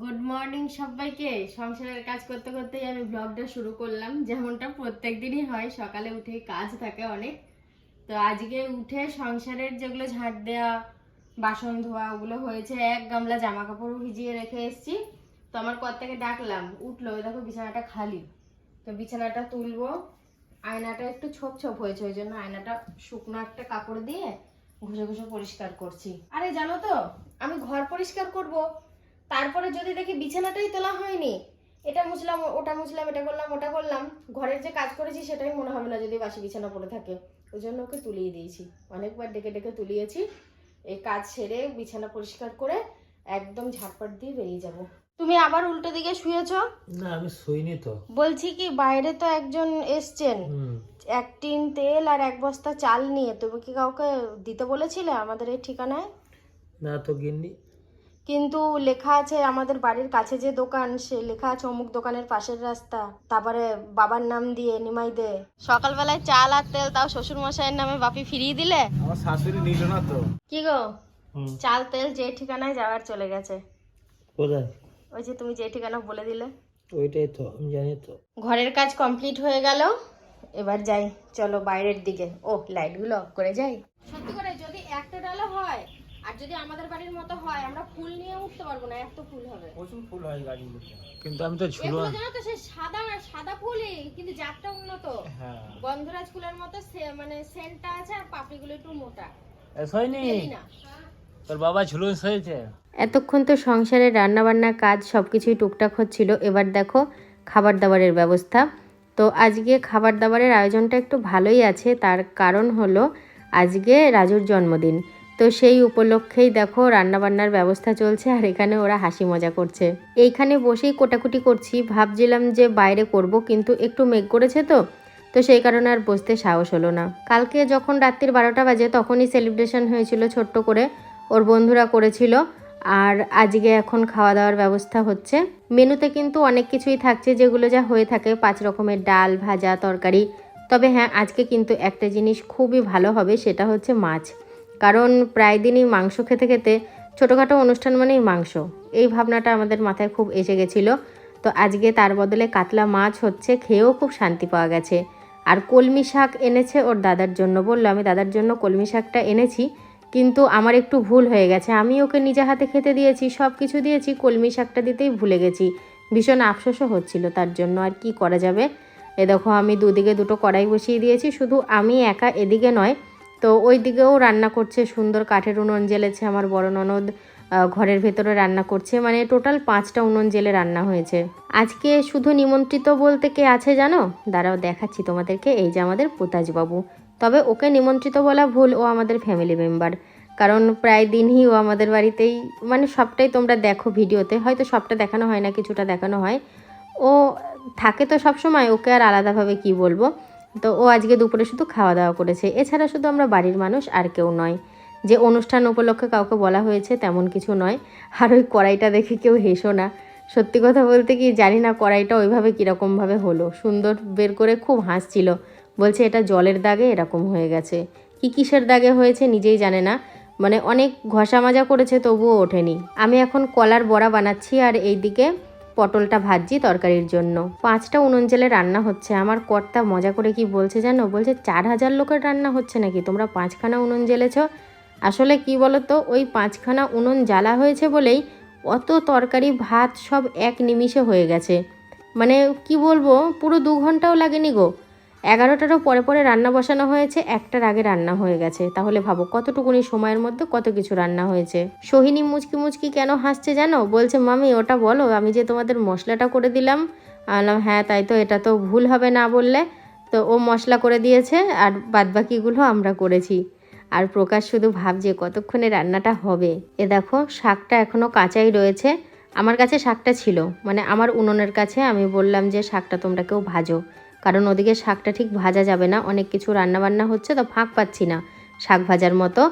Good morning সবাইকে। সংসারের কাজ করতে করতেই আমি ব্লগটা শুরু করলাম। যেমনটা প্রত্যেক দিনই হয়, সকালে উঠে কাজ থাকে অনেক। তো আজকে উঠে সংসারের যেগুলো ঝাঁট দেওয়া বাসন ধোয়া, ওগুলো হয়েছে, এক গামলা জামা কাপড় ভিজিয়ে রেখে এসেছি। তো আমার কর্তাকে ডাকলাম, উঠল দেখো বিছানাটা খালি। তো বিছানাটা তুলবো, আয়নাটা একটু ছোপ ছোপ হয়েছে, ওই জন্য আয়নাটা শুকনো একটা কাপড় দিয়ে ঘুষে ঘুষে পরিষ্কার করছি। আরে জানো তো, আমি ঘর পরিষ্কার করব। তারপরে যদি দেখি বিছানাটাই তোলা হয়নি এটা মুছলাম ওটা মুছলাম এটা করলাম ওটা করলাম ঘরের যে কাজ করেছি সেটাই মনে হবে না যদি বাসি বিছানা পড়ে থাকে। ওই জন্য ওকে তুলিয়ে দিয়েছি। অনেকবার ডেকে ডেকে তুলিয়েছি। এই কাজ সেরে বিছানা পরিষ্কার করে একদম ঝাটপাট দিয়ে বেরিয়ে যাব। তুমি আবার উল্টো দিকে শুয়েছো? না আমি শুইনি তো। বলছি কি বাইরে তো একজন এসছেন। এক টিন তেল আর এক বস্তা চাল নিয়ে। তুমি কি কাউকে দিতে বলেছিলে আমাদের এই ঠিকানায়? না তো গিন্নি কিন্তু লেখা আছে আমাদের বাড়ির কাছে যে দোকান সে লেখা আছে অমুক দোকানের পাশের রাস্তা। তারপরে বাবার নাম দিয়ে নিমাই দে। সকালবেলায় চাল আর তেল তাও শ্বশুর মশাইয়ের নামে বাপি ফিরিয়ে দিলে? আমার শাশুড়ি নিল না তো। কি গো? চাল তেল যে ঠিকানায় যাওয়ার চলে গেছে। কোথায়? ওই যে তুমি যে ঠিকানা বলে দিলে। ওইটাই তো আমি জানি তো। ঘরের কাজ কমপ্লিট হয়ে গেল। এবার যাই চলো বাইরের দিকে। ও লাইটগুলো অফ করে যাই। সত্যি করে যদি একটা ডালা হয় আর যদি আমাদের বাড়ির মতো হয় আমরা ফুল নিয়ে উঠতে পারব না এত ফুল হবে। প্রচুর ফুল হয় গাড়িগুলো কিন্তু আমি তো ঝুলো এগুলো জানো তো সে সাদা সাদা ফুলই কিন্তু জাতটা উন্নত। হ্যাঁ। গন্ধরাজ ফুলের মতো মানে সেন্টটা আছে আর পাপড়িগুলো একটু মোটা। তেলি না। তোর বাবা ঝুলুস হয়েছে এতক্ষণ তো সংসারের রান্নাবান্নার কাজ সব কিছুই টুকটাক হচ্ছিল এবার দেখো খাবার দাবারের ব্যবস্থা। তো আজকে খাবার দাবারের আয়োজনটা একটু ভালোই আছে তার কারণ হলো আজকে রাজুর জন্মদিন। তো সেই উপলক্ষেই দেখো রান্নাবান্নার ব্যবস্থা চলছে আর এখানে ওরা হাসি মজা করছে। এইখানে বসেই কোটাকুটি করছি। ভাবছিলাম যে বাইরে করব কিন্তু একটু মেঘ করেছে তো তো সেই কারণে আর বসতে সাহস হলো না। কালকে যখন রাত্রির বারোটা বাজে তখনই সেলিব্রেশন হয়েছিল ছোট্ট করে। ওর বন্ধুরা করেছিল আর আজকে এখন খাওয়া দাওয়ার ব্যবস্থা হচ্ছে। মেনুতে কিন্তু অনেক কিছুই থাকছে যেগুলো যা হয়ে থাকে। পাঁচ রকমের ডাল, ভাজা, তরকারি। তবে হ্যাঁ আজকে কিন্তু একটা জিনিস খুবই ভালো হবে সেটা হচ্ছে মাছ। কারণ প্রায় দিনই মাংস খেতে খেতে ছোটোখাটো অনুষ্ঠান মানেই মাংস। এই ভাবনাটা আমাদের মাথায় খুব এসে গেছিল। তো আজকে তার বদলে কাতলা মাছ হচ্ছে খেয়েও খুব শান্তি পাওয়া গেছে। আর কলমি শাক এনেছে ওর দাদার জন্য বলল, আমি দাদার জন্য কলমি শাকটা এনেছি, কিন্তু আমার একটু ভুল হয়ে গেছে। আমি ওকে নিজে হাতে খেতে দিয়েছি সব কিছু দিয়েছি, কলমি শাকটা দিতেই ভুলে গেছি। ভীষণ আফসোসও হচ্ছিল তার জন্য, আর কি করা যাবে? এ দেখো, আমি দুদিকে দুটো কড়াই বসিয়ে দিয়েছি, শুধু আমি একা এদিকে নয় তো ওই দিকেও রান্না করছে সুন্দর কাঠের উনুন জ্বেলেছে আমার বড় ননদ ঘরের ভেতরে রান্না করছে। মানে টোটাল পাঁচটা উনুন জেলে রান্না হয়েছে। আজকে শুধু নিমন্ত্রিত বলতে কে আছে জানো? দাঁড়াও দেখাচ্ছি তোমাদেরকে, এই যে আমাদের পোতাজবাবু তবে ওকে নিমন্ত্রিত বলা ভুল, ও আমাদের ফ্যামিলি মেম্বার কারণ প্রায় দিনই ও আমাদের বাড়িতেই মানে সবটাই তোমরা দেখো ভিডিওতে। হয়তো সবটা দেখানো হয় না, কিছুটা দেখানো হয়। ও থাকে তো সব সময় ওকে আর আলাদাভাবে কি বলব? তো ও আজকে দুপুরে শুধু খাওয়া দাওয়া করেছে। এছাড়া শুধু আমরা বাড়ির মানুষ আর কেউ নয়। যে অনুষ্ঠান উপলক্ষে কাউকে বলা হয়েছে তেমন কিছু নয়। আর ওই কড়াইটা দেখে কেউ হেসো না। সত্যি কথা বলতে কি জানি না কড়াইটা ওইভাবে কীরকমভাবে হলো। সুন্দর বের করে খুব হাসছিল। বলছে, এটা জলের দাগে এরকম হয়ে গেছে। কি কিসের দাগে হয়েছে নিজেই জানে না। মানে অনেক ঘষা মাজা করেছে তবুও ওঠেনি। আমি এখন কলার বড়া বানাচ্ছি আর এইদিকে পটলটা ভাজছি তরকারির জন্য। পাঁচটা উনুন জেলে রান্না হচ্ছে। আমার কর্তা মজা করে কি বলছে জানো? বলছে চার হাজার লোকের রান্না হচ্ছে নাকি? তোমরা পাঁচখানা উনুন জ্বেলেছ আসলে কি বলো তো ওই পাঁচখানা উনুন জ্বালা হয়েছে বলেই অত তরকারি, ভাত সব এক নিমিষে হয়ে গেছে। মানে কি বলব, পুরো দু ঘন্টাও লাগেনি গো। এগারোটারও পরে পরে রান্না বসানো হয়েছে, একটার আগে রান্না হয়ে গেছে। তাহলে ভাবো, কতটুকুনি সময়ের মধ্যে কত কিছু রান্না হয়েছে। সোহিনী মুচকি মুচকি কেন হাসছে জানো? বলছে, মামি, ওটা বলো, আমি যে তোমাদের মশলাটা করে দিলাম। আমি বললাম হ্যাঁ তাই তো, এটা তো ভুল হবে না বললে। তো ও মশলা করে দিয়েছে আর বাদবাকিগুলো আমরা করেছি। আর প্রকাশ শুধু ভাবছে, কতক্ষণে রান্নাটা হবে? এ দেখো, শাকটা এখনও কাঁচাই রয়েছে। আমার কাছে শাকটা ছিল মানে আমার উনুনের কাছে আমি বললাম যে, শাকটা তোমরা কেউ ভাজো। কারণ ওদিকে শাকটা ঠিক ভাজা যাবে না, অনেক কিছু রান্না বান্না হচ্ছে তো ফাঁক পাচ্ছি না শাক ভাজার মতো।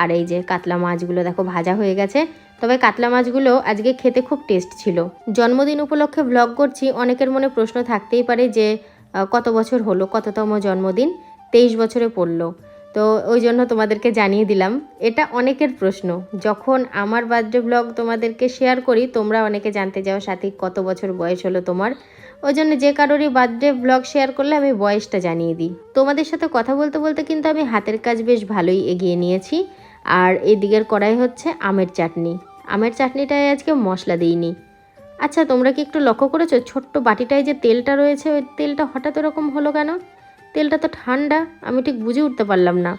আর এই যে কাতলা মাছগুলো দেখো ভাজা হয়ে গেছে, তবে কাতলা মাছগুলো আজকে খেতে খুব টেস্ট ছিল। জন্মদিন উপলক্ষে ব্লগ করছি, অনেকের মনে প্রশ্ন থাকতেই পারে যে কত বছর হলো, কততম জন্মদিন? তেইশ বছরে পড়ল। তো ওই জন্য তোমাদেরকে জানিয়ে দিলাম, এটা অনেকের প্রশ্ন। যখন আমার বার্থডে ব্লগ তোমাদেরকে শেয়ার করি, তোমরা অনেকে জানতে চাও সাথী কত বছর বয়স হলো তোমার। ওই জন্য যে কারোরই বার্থডে ব্লগ শেয়ার করলে আমি বয়সটা জানিয়ে দিই। তোমাদের সাথে কথা বলতে বলতে কিন্তু আমি হাতের কাজ বেশ ভালোই এগিয়ে নিয়েছি। আর এদিকের কড়াই হচ্ছে আমের চাটনি। আমের চাটনিটায় আজকে মশলা দিইনি। আচ্ছা তোমরা কি একটু লক্ষ্য করেছ? ছোট্ট বাটিটায় যে তেলটা রয়েছে, ওই তেলটা হঠাৎ এরকম হলো কেন? তেলটা তো ঠান্ডা, আমি ঠিক বুঝে উঠতে পারলাম না।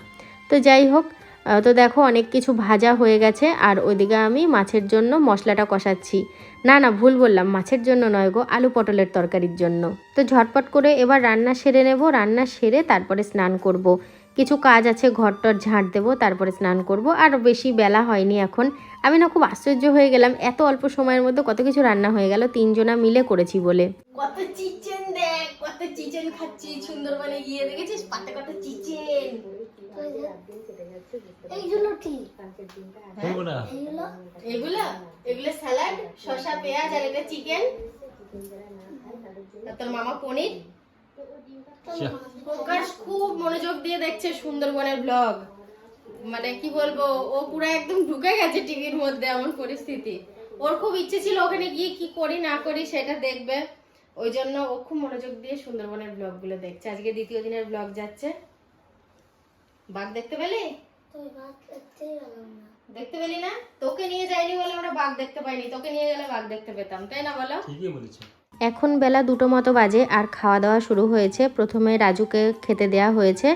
তো যাই হোক তো দেখো অনেক কিছু ভাজা হয়ে গেছে, আর ওইদিকে আমি মাছের জন্য মশলাটা কষাচ্ছি। না না, ভুল বললাম, মাছের জন্য নয় গো, আলু পটলের তরকারির জন্য। তো ঝটপট করে এবার রান্না সেরে নেব, রান্না সেরে তারপরে স্নান করব। কিছু কাজ আছে, ঘরটর ঝাঁট দেবো, তারপরে স্নান করব। আর বেশি বেলা হয়নি এখন। আমি না খুব আশ্চর্য হয়ে গেলাম, এত অল্প সময়ের মধ্যে কত কিছু রান্না হয়ে গেল, তিনজনা মিলে করেছি বলে। কত চিচেন দেখ, কত চিচেন খাচ্ছি, সুন্দরবনে গিয়ে দেখেছিস? পাতে কত চিচেন। এইগুলো ঠিক। এগুলো এগুলো এগুলো স্যালাড শসা পেঁয়াজ আর এটা চিকেন। তোর মামা পনির। প্রকাশ খুব মনোযোগ দিয়ে দেখছে সুন্দরবনের ব্লগ। মানে কি বলব ও পুরো একদম ঢুকে গেছে টিভির মধ্যে এমন পরিস্থিতি। ওর খুব ইচ্ছে ছিল ওখানে গিয়ে কি করি না করি সেটা দেখবে। ওই জন্য ও খুব মনোযোগ দিয়ে সুন্দরবনের ব্লগগুলো দেখছে। আজকে দ্বিতীয় দিনের ব্লগ যাচ্ছে। বাঘ দেখতে পেলি? দেখতে পেলি না? তোকে নিয়ে যাইনি বলে আমরা বাঘ দেখতে পাইনি। তোকে নিয়ে গেলে বাঘ দেখতে পেতাম তাই না বলো? ঠিকই বলেছ। এখন বেলা দুটো মতো বাজে আর খাওয়া দাওয়া শুরু হয়েছে। প্রথমে রাজুকে খেতে দেয়া হয়েছে।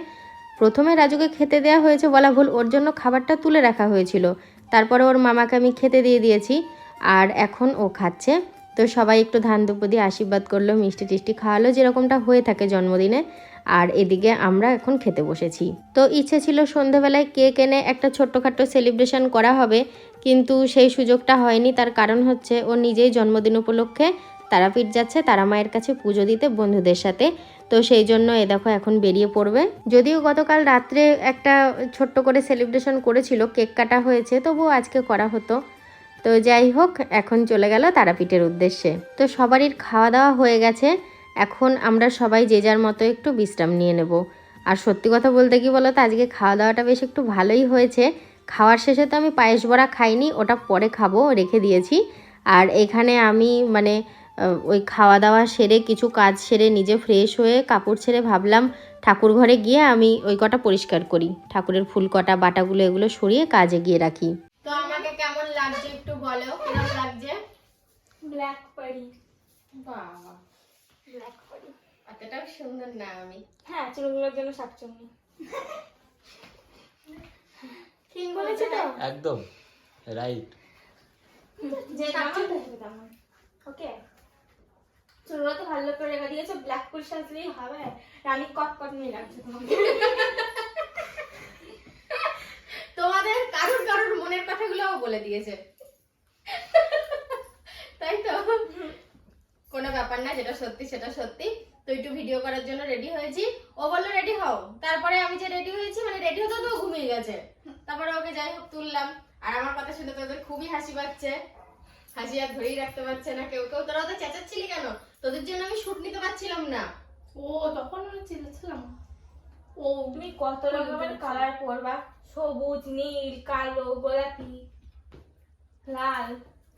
প্রথমে রাজুকে খেতে দেয়া হয়েছে বলা ভুল ওর জন্য খাবারটা তুলে রাখা হয়েছিল। তারপরে ওর মামাকে আমি খেতে দিয়ে দিয়েছি আর এখন ও খাচ্ছে। তো সবাই একটু ধান দুপ দিয়ে আশীর্বাদ করল মিষ্টি টিষ্টি খাওয়ালো যেরকমটা হয়ে থাকে জন্মদিনে। আর এদিকে আমরা এখন খেতে বসেছি। তো ইচ্ছে ছিল সন্ধেবেলায় কেক এনে একটা ছোট্টখাট্টো সেলিব্রেশন করা হবে, কিন্তু সেই সুযোগটা হয়নি। তার কারণ হচ্ছে ও নিজেই জন্মদিন উপলক্ষে তারাপীঠ যাচ্ছে, তারা মায়ের কাছে পুজো দিতে বন্ধুদের সাথে। তো সেই জন্য এ দেখো এখন বেরিয়ে পড়বে। যদিও গতকাল রাত্রে একটা ছোট্ট করে সেলিব্রেশন করেছিল, কেক কাটা হয়েছে, তবুও আজকে করা হতো। তো যাই হোক, এখন চলে গেল তারাপীঠের উদ্দেশ্যে। তো সবারই খাওয়া দাওয়া হয়ে গেছে। এখন আমরা সবাই যে যার মতো একটু বিশ্রাম নিয়ে নেব। আর সত্যি কথা বলতে কি বলো তো আজকে খাওয়া দাওয়াটা বেশ একটু ভালোই হয়েছে। খাওয়ার শেষে তো আমি পায়েস বড়া খাইনি ওটা পরে খাব রেখে দিয়েছি। আর এখানে আমি মানে ওই খাওয়া দাওয়া সেরে কিছু কাজ সেরে নিজে ফ্রেশ হয়ে কাপড় ছেড়ে ভাবলাম ঠাকুর ঘরে গিয়ে আমি ওই কটা পরিষ্কার করি। ঠাকুরের ফুল কটা বাটাগুলো এগুলো সরিয়ে কাজে গিয়ে রাখি। তো আমাকে কেমন লাগছে একটু বলো কেমন লাগছে? ব্ল্যাক পারি বাবা। ব্ল্যাক সুন্দর না আমি। হ্যাঁ চুলগুলোর জন্য শাকচুন্নি ঠিক বলেছে তো? একদম। রাইট যে তেমন ওকে চুলগুলো তো ভালো করে রেখে দিয়েছ ব্ল্যাক করে সাজলেই হবে। রানী কট কট নিয়ে লাগছে তোমাকে। তোমাদের কারুর কারুর মনের কথাগুলোও বলে দিয়েছে। তাই তো? কোনো ব্যাপার না যেটা সত্যি সেটা সত্যি। তো একটু ভিডিও করার জন্য রেডি হয়েছি। ও বলল রেডি হও। তারপরে আমি যে রেডি হয়েছি মানে রেডি হতে তো ঘুমিয়ে গেছে। তারপরে ওকে যাই হোক তুললাম। আর আমার কথা শুনে তোদের খুবই হাসি পাচ্ছে। হাসি আর ধরেই রাখতে পারছে না কেউ। কেউ তোরা তো চেঁচাচ্ছিলি কেন? তোদের জন্য আমি শুট নিতে পারছিলাম না। ও তখন আমি চিল্লাচ্ছিলাম ও তুমি কত রকমের কালার পরবা? সবুজ নীল কালো গোলাপি লাল।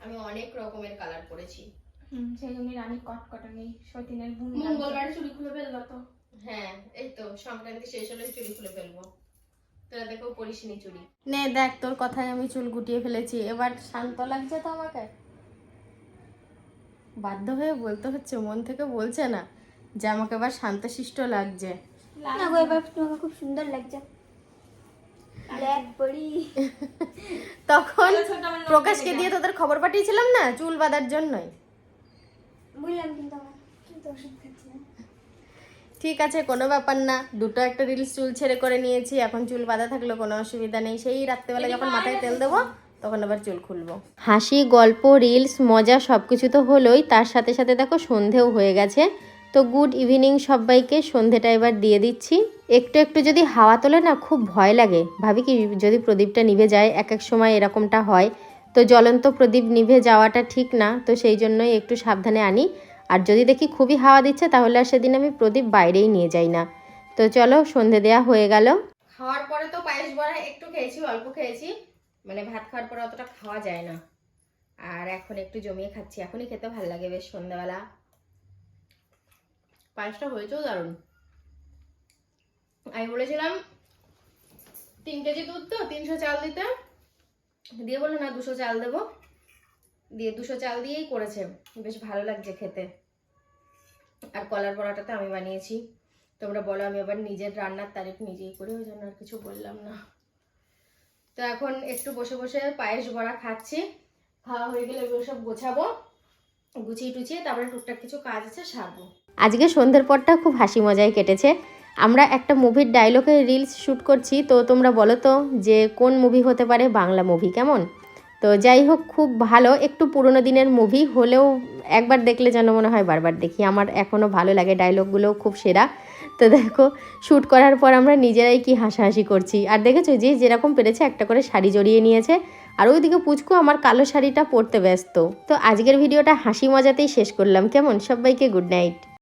আমি অনেক রকমের কালার করেছি হুম সেই জন্য রানী কট নেই সতীনের মঙ্গলবারে চুরি খুলে ফেলল তো। হ্যাঁ এই তো সংক্রান্তি শেষ হলে চুড়ি খুলে ফেলব। তোরা দেখো পরিসিনি চুড়ি নে দেখ তোর কথায় আমি চুল গুটিয়ে ফেলেছি। এবার শান্ত লাগছে তো আমাকে? বাধ্য হয়ে বলতে হচ্ছে মন থেকে বলছে না যে আমাকে এবার শান্তশিষ্ট লাগছে। না গো এবার তোমাকে খুব সুন্দর লাগছে। তখন প্রকাশকে দিয়ে তোদের খবর পাঠিয়েছিলাম না চুল বাঁধার জন্যই? বুঝলাম কিন্তু আমার কিন্তু ওষুধ খাচ্ছি না ঠিক আছে কোনো ব্যাপার না। দুটো একটা রিলস চুল ছেড়ে করে নিয়েছি এখন চুল বাঁধা থাকলে কোনো অসুবিধা নেই। সেই রাত্রেবেলা যখন মাথায় তেল দেবো তখন আবার চুল খুলবো। হাসি গল্প রিলস মজা সব কিছু তো হলোই। তার সাথে সাথে দেখো সন্ধেও হয়ে গেছে। তো গুড ইভিনিং সবাইকে সন্ধেটা এবার দিয়ে দিচ্ছি। একটু একটু যদি হাওয়া তোলে না খুব ভয় লাগে। ভাবি কি যদি প্রদীপটা নিভে যায় এক এক সময় এরকমটা হয়। তো জ্বলন্ত প্রদীপ নিভে যাওয়াটা ঠিক না, তো সেই জন্যই একটু সাবধানে আনি। আর যদি দেখি খুবই হাওয়া দিচ্ছে, তাহলে আর সেদিন আমি প্রদীপ বাইরেই নিয়ে যাই না। তো চলো, সন্ধে দেয়া হয়ে গেল। খাওয়ার পরে তো পায়েস বড়া একটু খেয়েছি, অল্প খেয়েছি। মানে ভাত খাওয়ার পরে অতটা খাওয়া যায় না। আর এখন একটু জমিয়ে খাচ্ছি, এখনই খেতে ভালো লাগে বেশ সন্ধ্যাবেলা। পায়েসটা হয়েছেও দারুণ। আমি বলেছিলাম, তিন কেজি দুধ তো, তিনশো চাল দিতে। দিয়ে বলল, না, দুশো চাল দেবো। দিয়ে দুশো চাল দিয়েই করেছে। বেশ ভালো লাগছে খেতে। আর কলার বড়াটা তো আমি বানিয়েছি। তোমরা বলো, আমি আবার নিজের রান্নার তারিফ নিজেই করি ওই জন্য আর কিছু বললাম না। তো এখন একটু বসে বসে পায়েস বড়া খাচ্ছি। খাওয়া হয়ে গেলে এগুলো সব গোছাবো, গুছিয়ে টুচিয়ে তারপরে টুকটাক কিছু কাজ আছে সারবো। আজকে সন্ধ্যের পরটা খুব হাসি মজায় কেটেছে। আমরা একটা মুভির ডায়লগে রিলস শ্যুট করছি, তো তোমরা বলো তো যে কোন মুভি হতে পারে বাংলা মুভি কেমন? তো যাই হোক, খুব ভালো। একটু পুরোনো দিনের মুভি হলেও একবার দেখলে যেন মনে হয় বারবার দেখি। আমার এখনও ভালো লাগে ডায়লগগুলোও খুব সেরা। তো দেখো শ্যুট করার পর আমরা নিজেরাই কি হাসাহাসি করছি। আর দেখেছ যে যেরকম পেরেছে একটা করে শাড়ি জড়িয়ে নিয়েছে। আর ওইদিকে পুচকু আমার কালো শাড়িটা পরতে ব্যস্ত। তো আজকের ভিডিওটা হাসি মজাতেই শেষ করলাম। কেমন? সবাইকে গুড নাইট